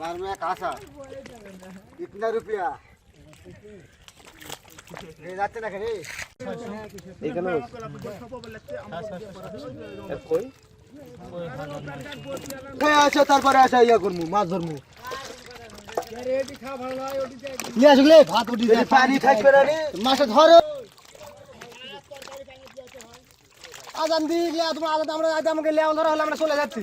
बार में कासा इतना रुपया ले जाते ना करे এখানে কই আছে তারপরে আসা ইয়া করমু মাছ ধরমু নিয়ে আসলে ভাত উঠি যায় পানি থাকবে না রে মাছে ধরো আজান দিয়ে গেলে তোমার আজাদ আমরা আজ আমাকে লেওয়া ধরা হলে আমরা চলে যাচ্ছি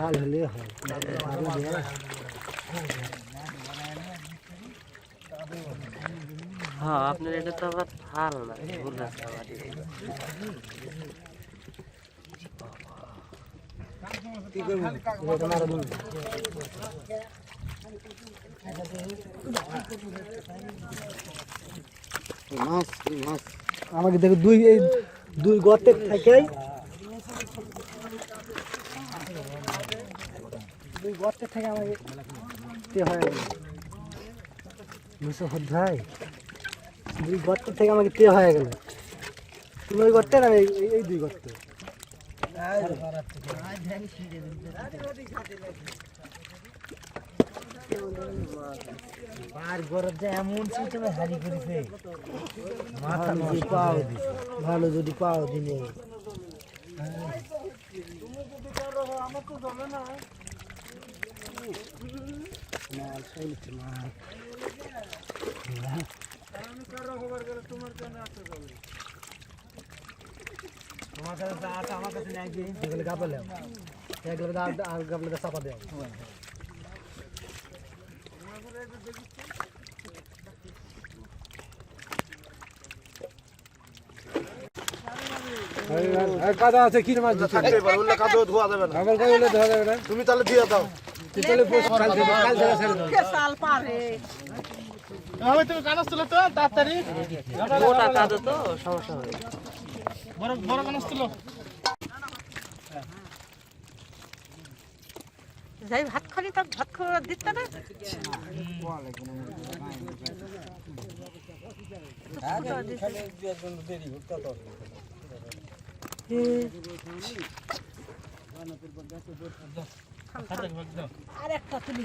হয়। হ্যাঁ আপনার এটা তো আবার হাল না ভুল আছে মাছ মাছ? আমাকে দেখো দুই, এই দুই গর্তের থেকে দুই গর্তের থেকে আমাকে হয়ে। ভাই দুই গর্তের থেকে আমাকে তে হয়ে গেল। তুমি ওই গর্তে না এই দুই গর্তে যদি পাও ভালো যদি পাও মাল চলছে মাল তোমার কাছে আছে আমার কাছে নাই গাবলে চাপা দেয় কাদা আছে কি মাছ দিচ্ছে থাকতে পারে ওগুলো কাদো ধোয়া যাবে না। আমার কাছে ধরা যাবে না। তুমি তাহলে দিয়ে দাও। তুই তাহলে কাল থেকে কাল থেকে ছেড়ে দাও সাল পারে আমি তুমি কাগজ তুলো তো তাড়াতাড়ি? মোটা কাদো তো সমস্যা হবে বড় বড় তুলো যাই ভাত খালি তার ভাত খাওয়া দিতে না। আর একটা তুলি।